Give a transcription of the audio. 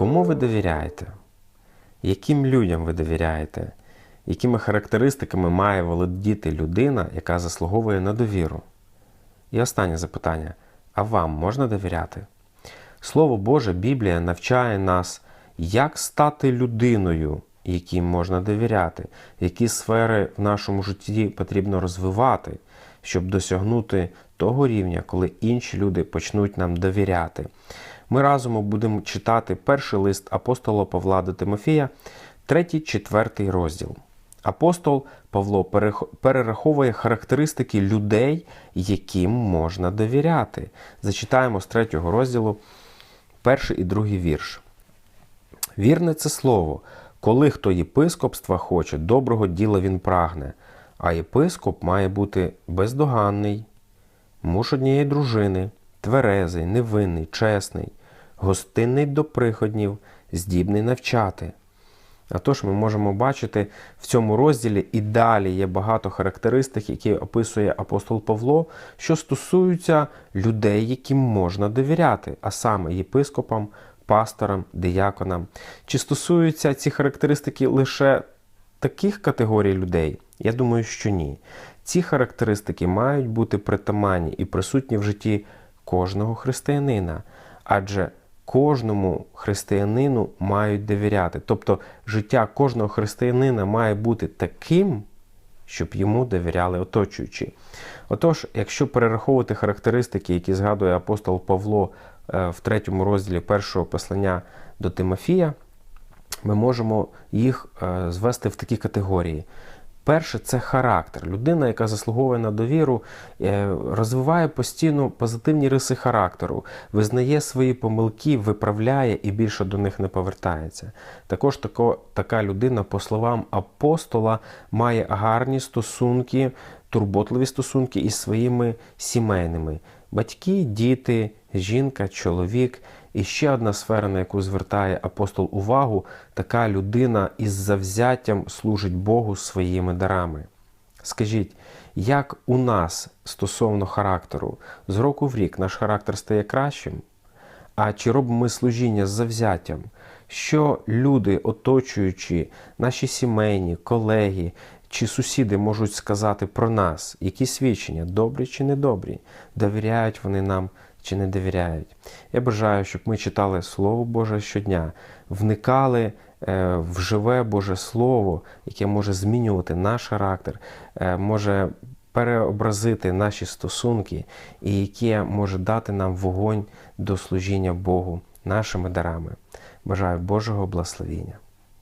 Кому ви довіряєте? Яким людям ви довіряєте? Якими характеристиками має володіти людина, яка заслуговує на довіру? І останнє запитання: а вам можна довіряти? Слово Боже, Біблія навчає нас, як стати людиною, яким можна довіряти, які сфери в нашому житті потрібно розвивати, щоб досягнути того рівня, коли інші люди почнуть нам довіряти. Ми разом будемо читати перший лист апостола Павла до Тимофія, третій, четвертий розділ. Апостол Павло перераховує характеристики людей, яким можна довіряти. Зачитаємо з третього розділу перший і другий вірш. Вірне це слово. Коли хто єпископства хоче, доброго діла він прагне, а єпископ має бути бездоганний, муж однієї дружини, тверезий, невинний, чесний, гостинний до приходнів, здібний навчати. А тож ми можемо бачити в цьому розділі і далі є багато характеристик, які описує апостол Павло, що стосуються людей, яким можна довіряти, а саме єпископам, пасторам, дияконам. Чи стосуються ці характеристики лише таких категорій людей? Я думаю, що ні. Ці характеристики мають бути притаманні і присутні в житті кожного християнина, адже кожному християнину мають довіряти. Тобто життя кожного християнина має бути таким, щоб йому довіряли оточуючі. Отож, якщо перераховувати характеристики, які згадує апостол Павло е, в третьому розділі першого послання до Тимофія, ми можемо їх е, звести в такі категорії. Перше це характер. Людина, яка заслуговує на довіру, е, розвиває постійно позитивні риси характеру, визнає свої помилки, виправляє і більше до них не повертається. Також тако, така людина, по словам апостола, має гарні стосунки, турботливі стосунки із своїми сімейними. Батьки, діти, жінка, чоловік. І ще одна сфера, на яку звертає апостол увагу, така людина із завзяттям служить Богу своїми дарами. Скажіть, як у нас стосовно характеру, з року в рік наш характер стає кращим? А чи робимо ми служіння з завзяттям? Що люди, оточуючи наші сімейні, колеги чи сусіди можуть сказати про нас? Які свідчення, добрі чи недобрі? Довіряють вони нам чи не довіряють? Я бажаю, щоб ми читали Слово Боже щодня, вникали е, в живе Боже Слово, яке може змінювати наш характер, е, може переобразити наші стосунки і яке може дати нам вогонь до служіння Богу нашими дарами. Бажаю Божого благословіння.